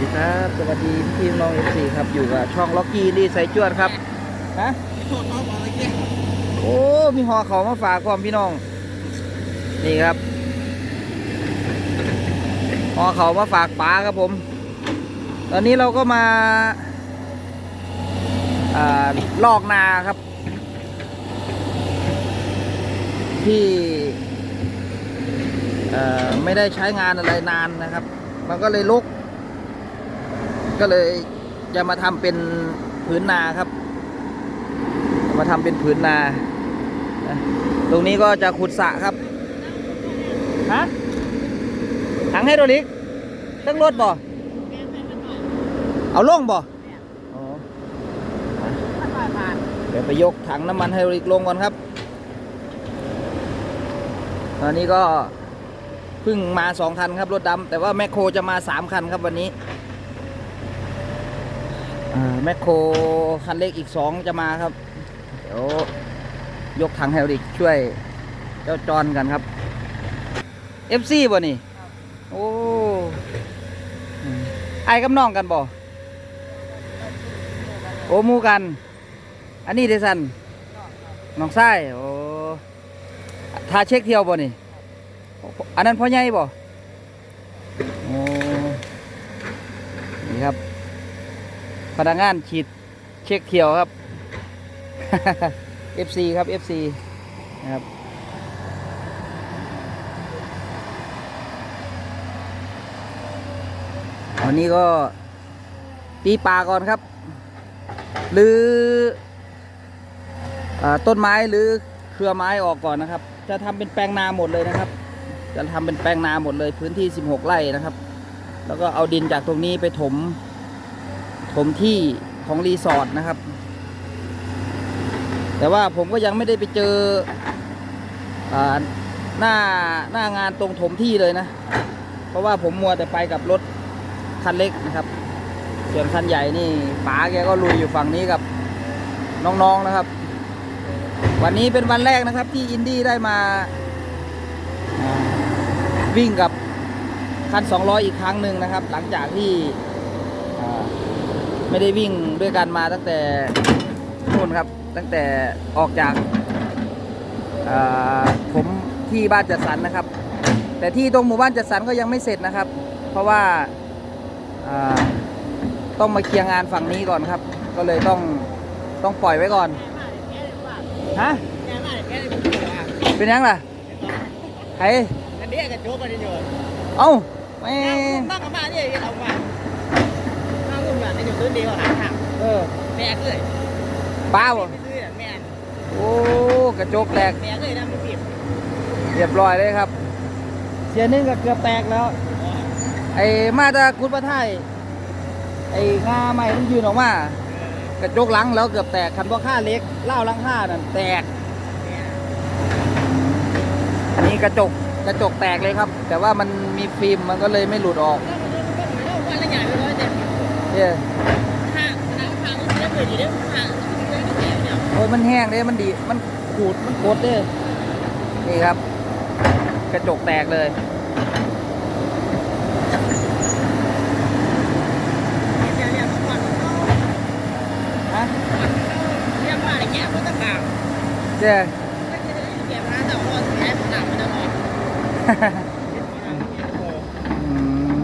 ดีครับสวัสดีพี่น้องเอฟซีครับอยู่กับช่องล็อกกี้รีไซจวดครับฮะโอ้มีห่อเขามาฝากความพี่น้อง นี่ครับห่อเขามาฝากป๋าครับผม ตอนนี้เราก็มาอ่าลอกนาครับ ที่ไม่ได้ใช้งานอะไรนานนะครับ มันก็เลยลก ก็เลยจะมาทำเป็นผืนนาครับ มาทำเป็นผืนนา ตรงนี้ก็จะขุดสระครับ ฮะถังไฮโดรลิกตั้งรถบ่ เอาลงบ่อเดี๋ยวไปยกถังน้ำมันไฮโดรลิกลงก่อนครับ ตอนนี้ก็เพิ่งมาสองคันครับรถดำแต่ว่าแมคโครจะมาสามคันครับวันนี้ แมคโครคันเล็กอีกสองจะมาครับ เดี๋ยวยกถังไฮโดริกช่วยเจ้าจอนกันครับ FC บ่นี่โอ้ไอ้กับน้องกันบ่โอ้หมูกัน อันนี้เดซันน้องไส้โอ้ทาเช็คเที่ยวบ่นี่ อันนั้นพ่อใหญ่บ่ โอ้ นี่ครับ พนักงานฉีดเช็คเที่ยวครับ FC ครับ FC นะครับวันนี้ก็ตีป่าก่อนครับ หรืออต้นไม้หรือเครือไม้ออกก่อนนะครับ จะทำเป็นแปลงนาหมดเลยนะครับ จะทำเป็นแปลงนาหมดเลยพื้นที่ 16 ไร่นะครับ แล้วก็เอาดินจากตรงนี้ไปถม ถมที่ของรีสอร์ทนะครับ แต่ว่าผมก็ยังไม่ได้ไปเจอหน้าหน้างานตรงถมที่เลยนะ เพราะว่าผมมัวแต่ไปกับรถคันเล็กนะครับ ส่วนคันใหญ่นี่ป๋าแกก็ลุยอยู่ฝั่งนี้กับน้องๆนะครับ วันนี้เป็นวันแรกนะครับที่อินดี้ได้มาวิ่งกับคัน 200 อีกครั้งหนึ่งนะครับ หลังจากที่ ไม่ได้วิ่งด้วยกันมาตั้งแต่นู่นครับ ตั้งแต่ออกจากอ่าผมที่บ้านจัดสรรนะครับ แต่ที่ตรงหมู่บ้านจัดสรรก็ยังไม่เสร็จนะครับ เพราะว่าอ่าต้องมาเคลียร์งานฝั่งนี้ก่อนครับ ก็เลยต้องต้องปล่อยไว้ก่อนฮะเป็นยังล่ะใครอันนี้กระโจกกันอยู่เอ้าไม่ตั้งกั นมาเนี่ยเอามาตั้งกันมาในอยู่ตื้นเดียวหาทางเออแม่เลยป้าบ่ไม่ซื้อแม่โอ้กระจกแตกแม่เลยนะมันผิดเรียบร้อยเลยครับเสียหนึงก็เกือบแตกแล้ว ไอ้มาตากุดประไทยไอ้งาใหม่มันยืนออกมากระจกหลังแล้วเกือบแตกคันบ่ค่าเล็กเล่าวหลังค่านั่นแตกอันนี้กระจกกระจกแตกเลยครับ แต่ว่ามันมีฟิล์มมันก็เลยไม่หลุดออก วันละอย่างเลยแต่ เนี่ยทางทางทางมันจะเปิดอยู่ได้ทางเนี่ยโอ้ยมันแห้งเลยมันดี มันขูด มันโคตรเด้นี่ครับ กระจกแตกเลยเดี๋ยวเนี่ยก่อน ฮะ เรียกว่าอะไรแก่ก็ต้องการ เจ้ ไม่ใช่เก็บร้านแต่ว่าแอบหนักมันจะออก อืม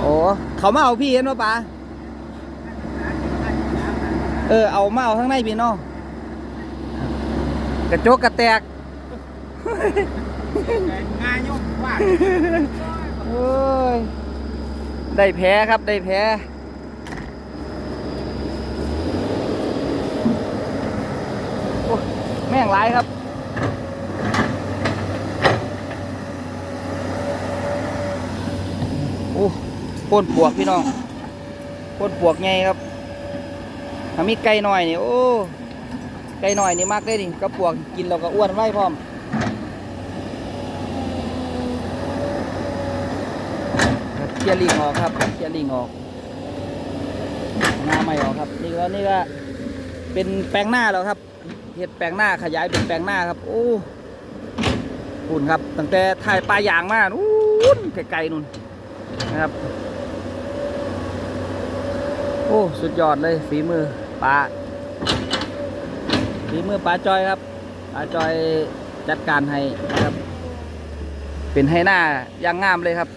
โอ้ เขามาเอาพี่เห็นป่ะปะเออเอามาเอาข้างในพี่น้องกระจกกระแตกงานยุ่งว่าโอ้ยได้แพ้ครับได้แพ้โอ้ยแม่งร้ายครับ โอ้ พ่นปวกพี่น้องพ่นปวกไงครับถ้ามีไก่หน่อยนี่โอ้ไก่หน่อยนี่มากเลยนี่กระปวกกินเราก็อ้วนไว้พร้อมเคลียร์ลิงออกครับเคลียร์ลิงออกหน้าไม่ออกครับนี่แล้วนี่ก็เป็นแปลงหน้าแล้วครับเห็ดแปลงหน้าขยายเป็นแปลงหน้าครับ โอ้โหคุณครับตั้งแต่ถ่ายปลายางมานู้นไกลๆนู่นนะครับ อ้สุดยอดเลยฝีมือปลาฝีมือปลาจอยครับปลาจอยจัดการให้นะครับ เป็นให้หน้าย่างงามเลยครับ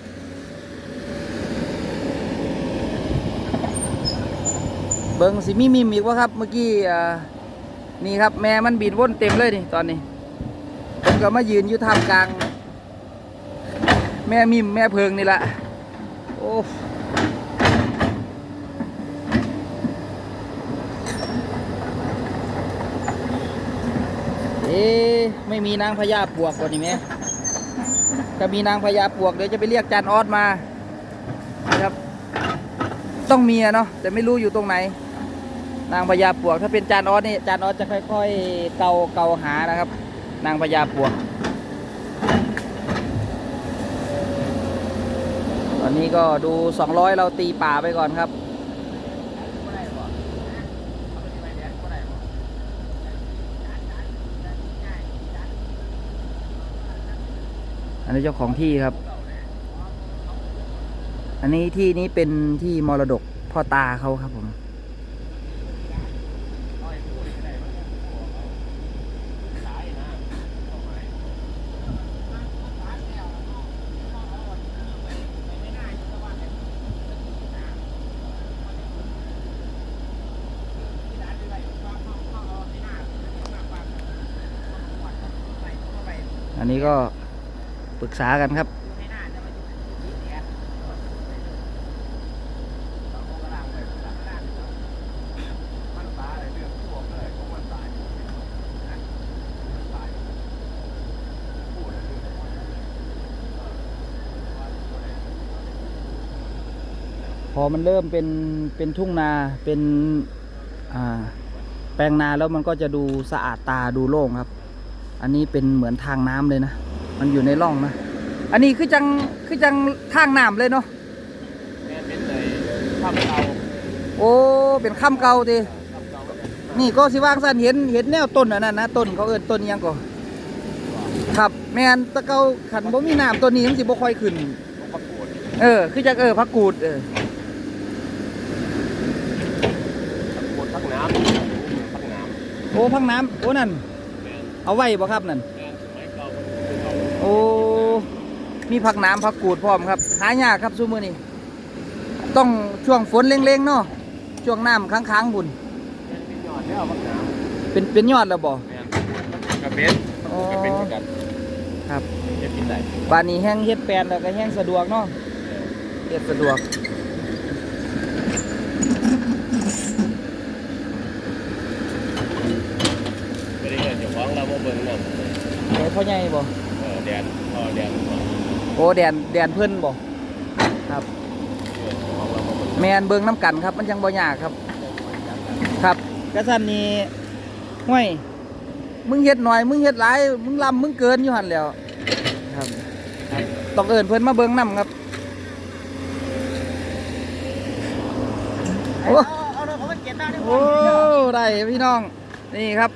เบิงสิมีมิมอีกวะครับ เมื่อกี้นี่ครับ แม่มันบินว่นเต็มเลยนี่ตอนนี้ผมก็มายืนอยู่ท่ามกลาง แม่มิมแม่เพิงนี่แหละโอ้ะ ไม่มีนางพญาปวกก่อนนี่แม่ถ้ามีนางพญาปวกเดี๋ยวจะไปเรียกจานออสมานะครับ ต้องมีอะเนาะแต่ไม่รู้อยู่ตรงไหน นางพญาปวก ถ้าเป็นจานออสนี่จานออสจะค่อยๆเกาเกาหานะครับ นางพญาปวก ตอนนี้ก็ดู 200 เราตีป่าไปก่อนครับ อันนี้เจ้าของที่ครับ อันนี้ที่นี้เป็นที่มรดกพ่อตาเขาครับผมอันนี้ก็ ปรึกษากันครับ พอมันเริ่มเป็นเป็นทุ่งนาเป็นอ่าแปลงนาแล้วมันก็จะดูสะอาดตาดูโล่งครับ อันนี้เป็นเหมือนทางน้ำเลยนะ มันอยู่ในร่องนะ อันนี้คือจังคือจังทางน้ำเลยเนาะแม่เป็นเลยทำเราโอ้เป็นข้ามเก่าดินี่ก็สิว่างสั้นเห็นเห็นแนวต้นอันนั้นนะต้นเขาเอิ้นต้นอิหยังก็ครับแม่นตะเกาขันบ่มีน้ำต้นนี้มันสิบ่ค่อยขึ้นประกวดเออ คือจังเออพักกูดเออประกวดพักน้ำพักน้ำโอ้พังน้ำโอ้นั่นแม่น เอาไว้บ่ครับนั่น แม่นสมัยเก่าคื โอ้มีผักน้ำผักกูดพร้อมครับ หายากครับซุมือนี้ต้องช่วงฝนเร่งๆเนาะช่วงน้ำค้างๆบุญเป็นยอดแล้วพักน้ำเป็นเป็นยอดแล้วบ่กระเบนอ๋อกระเบนเหมือนกันครับจะกินได้บ้านนี้แห้งเฮ็ดแปลนแล้วก็แห้งสะดวกเนาะเฮ็ดสะดวกไม่ได้เงินเจ้าของเราบ่เบิ่งนั่นไอ้พ่อใหญ่บ่เออ แดนพอแดนเออโอ้แดนแดนเพิ่นบ่ครับเจ้าของเราบ่เบิ่งแมนเบิ่งน้ำกันครับ มันยังบ่ยากครับ ครับกระสันนี้ห้วยมึงเฮ็ดหน่อย มึงเฮ็ดหลายมึงลำมึงเกินอยู่หั่นแหล้วครับครับต้องเอิ้นเพิ่นมาเบิ่งนํครับโอ้ เอาเราเขาไปเก็บได้ด้วยโอ้ได้พี่น้องนี่ครับ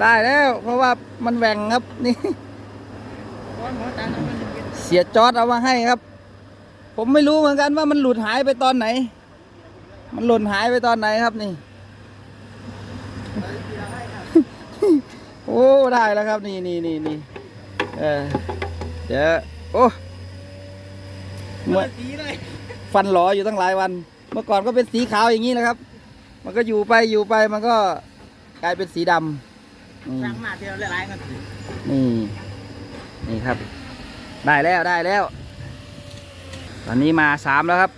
ได้แล้ว เพราะว่ามันแหว่งครับนี่ เสียจอดเอามาให้ครับ ผมไม่รู้เหมือนกันว่ามันหลุดหายไปตอนไหน มันหล่นหายไปตอนไหนครับนี่ โอ้ได้แล้วครับนี่นี่นี่นี่เออเดี๋ยวโอ้เมื่อสีเลยฟันหลออยู่ตั้งหลายวัน เมื่อก่อนก็เป็นสีขาวอย่างนี้นะครับ มันก็อยู่ไปอยู่ไปมันก็กลายเป็นสีดำนี่สร้างมาเดียวหลายๆกันนี่ นี่ครับ ได้แล้วได้แล้ว ตอนนี้มาสามแล้วครับ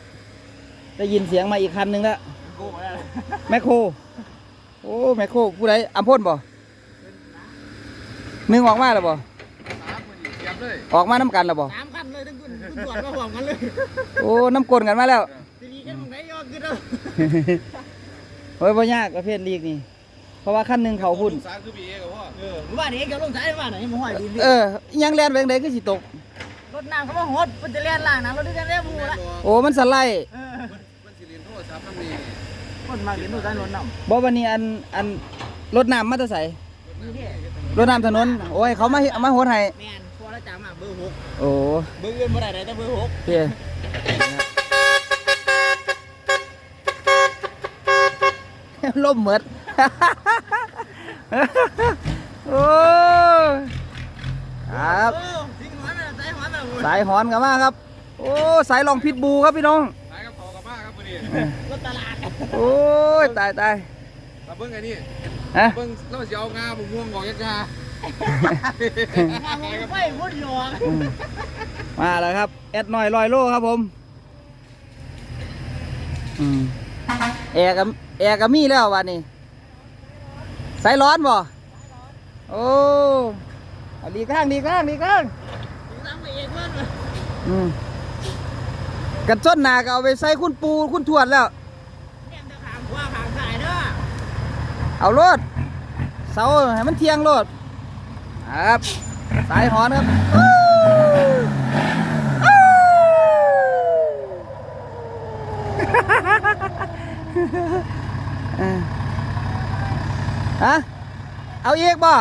ได้ยินเสียงมาอีกคันหนึ่งแล้วโก้แล้วแมคโครโอ้แมคโครผู้ใดอัมพ่นบ่หนึ่งออกมาแล้วบ่สามคนเก็บเลยออกมาน้ำกันแล้วบ่สามคันเลยทั้งคุณคุณตรวจมาพร้อมกันเลยโอ้น้ำกลนกันมาแล้วทีนี้กันตรงไหนยอดขึ้นแล้วโอ้ยบ่ยากประเภทลีกนี่ เพราะว่าขั้นหนึ่งเขาพุ่น สามคือปีเอกับพ่อเออว่านี่เกี่ยวลงสายว่าไหนมันห้อยดินเอออิหยังแลนแบงใดก็สิตก รถน้ำเขามาหดมันจะเล่นล่างน้ำรถที่จะเล่นมูละโอ้มันสไลด์เออมันสิเรียนโทรศัพท์น้ำนี่คนมาเรียนรู้การรถน้บ่วันนี้อันอันรถน้ำมาแตะใส่ำนี่เด้รถน้ำถนน โอ้ยเขามาเอามาโหดให้แมนพอละจำอะเบอร์หกโอ้เบอร์เงินเมื่อไหร่แต่เบอร์หกเพี่ล่มเหมือด โอ้ยครับโอ้ทิ้งหัวน่ะใส่หัวน่ะหุ่นสายหอนกันมากครับ โอ้สายลองพิษบูครับพี่น้องสายกับขอกับมาครับวันนี้รถตลาดโอ้ยตายตายตาเบิ้งไงนี่ฮะเบิ้งเราจะเอางาบุม่วงของยักษ์ยางานผมไม่พูดหยอกอืมมาแล้วครับแอดหน่อยลอยโลครับผมอืมแอร์กับแอร์กับมีแล้ววันนี้ สายร้อนบ่โอ้เอาดีข้างดีข้างดีข้างตั้งไปเองเพื่อนเลยอืมกันส้นหนาก็เอาไปใส่คุณปูคุณทวดแล้วเนี่ยจะขางขวาขางซ้ายเด้อเอาโลดเสาให้มันเทียงโลดครับ สายหอนครับอู้อู้เออ ฮะเอาอีกบ่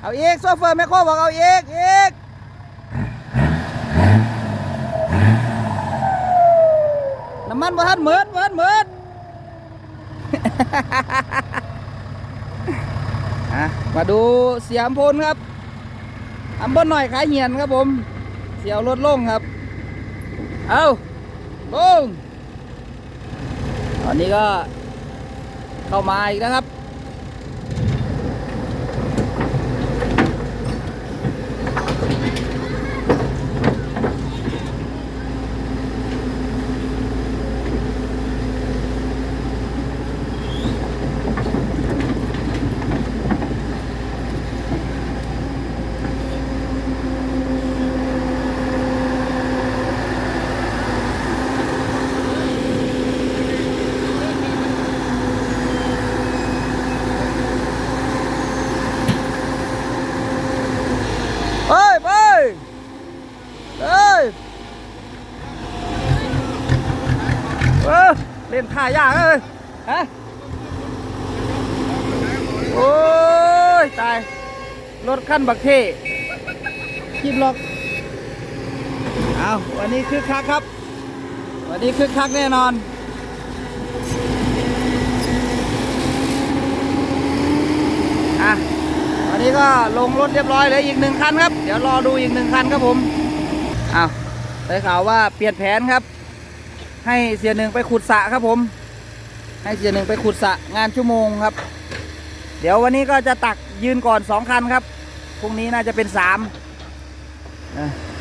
เอาอีกโซเฟอร์แมคโครบอกเอาอีกอีกน้ำมันบ่ทันเหมือนบ่ทันเหมือนอะมาดูเสียมพลครับอำบลหน่อยขายเหียนครับผม เสียวรถลงครับ เอาลงตอนนี้ก็เข้ามาอีกนะครับ ไปไปเอ้ยเออ เล่นท่ายากเลยฮะโอ้ยตาย รถขั้นบักเทคิดหรอกเอาวันนี้คึกคักครับ วันนี้คึกคักแน่นอนอะวันนี้ก็ลงรถเรียบร้อยเหลยอีกหนึ่งคันครับ เดี๋ยวรอดูอีกหนึ่งคันครับผมอ้าวได้ข่าวว่าเปลี่ยนแผนครับ ให้เสียหนึ่งไปขุดสะครับผม ให้เสียหนึ่งไปขุดสะงานชั่วโมงครับ เดี๋ยววันนี้ก็จะตักยืนก่อนสองคันครับพรุ่งนี้น่าจะเป็นสาม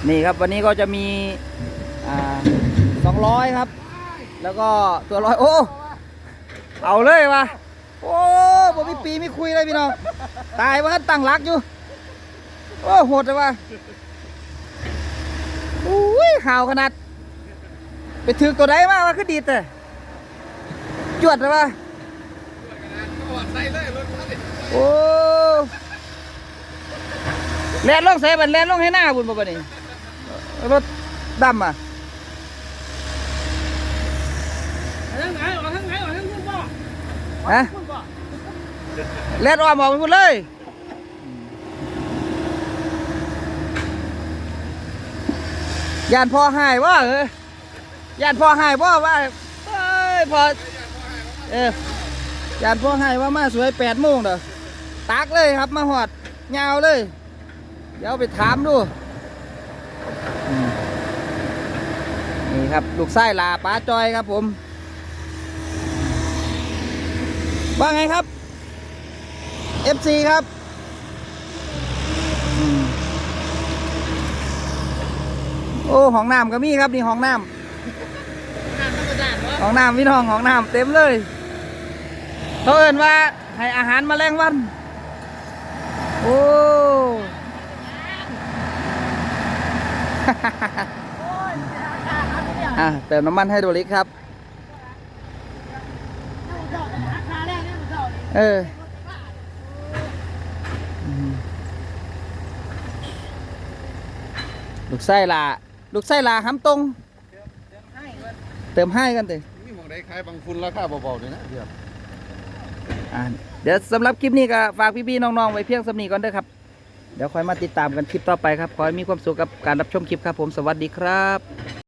นี่ครับวันนี้ก็จะมีสองร้อยครับ แล้วก็ตัวร้อยโอ้เอาเลยวะโอ้ผมมีปีไม่คุยเลยพี่น้องตายว่าตั้งรักอยู่โอ้โหดเลยว่ะอุ้ยห่าวขนาด ไปถือตัวใดมากว่าคือดีแต่จวดเลยว่ะก็ว่าใส่เลยรถคันนี้โอ้แล่นลงใส่บันแล่นลงให้หน้าบุญบ่บัดนี้รถดำอะทั้งไหนออกทั้งไหนออกทั้งคุณพ่อฮะคุณพ่อแล่นออกมาหมดเลยยานพ่อหายว่าเออ ยานพ่อใหายว่าว่าเอ้ยพอเออยานพ่อใหายว่ามาสวยแปดโมงเด้อตักเลยครับมาหอดยาวเลย เดี๋ยวไปถามดู นี่ครับ ลูกไส้ลาป้าจอยครับผม ว่าไงครับ FC ครับโอ้ห้องน้ำก็มีครับ นี่ห้องน้งานธรร มชาติวะำห้องน้ำพี่น้องห้องน้ำเต็มเลยเขาเอินว่าให้อาหารแมลงวัน โอ้โอ้ยราคาครับเนี่ยอะเติมน้ำมันให้โดลิกครับ เออลูกไส้ลาลูกไส้ลาห้ำตรง เติมให้กันเถอะนี่มองได้ขายบางฟุนราคาเบาๆเลยนะเดี๋ยวอ่าเดี๋ยวสำหรับคลิปนี้ก็ฝากพี่ๆน้องๆไว้เพียงสำนีก่อนเด้อครับ เดี๋ยวคอยมาติดตามกันคลิปต่อไปครับ ขอให้มีความสุขกับการรับชมคลิปครับผมสวัสดีครับ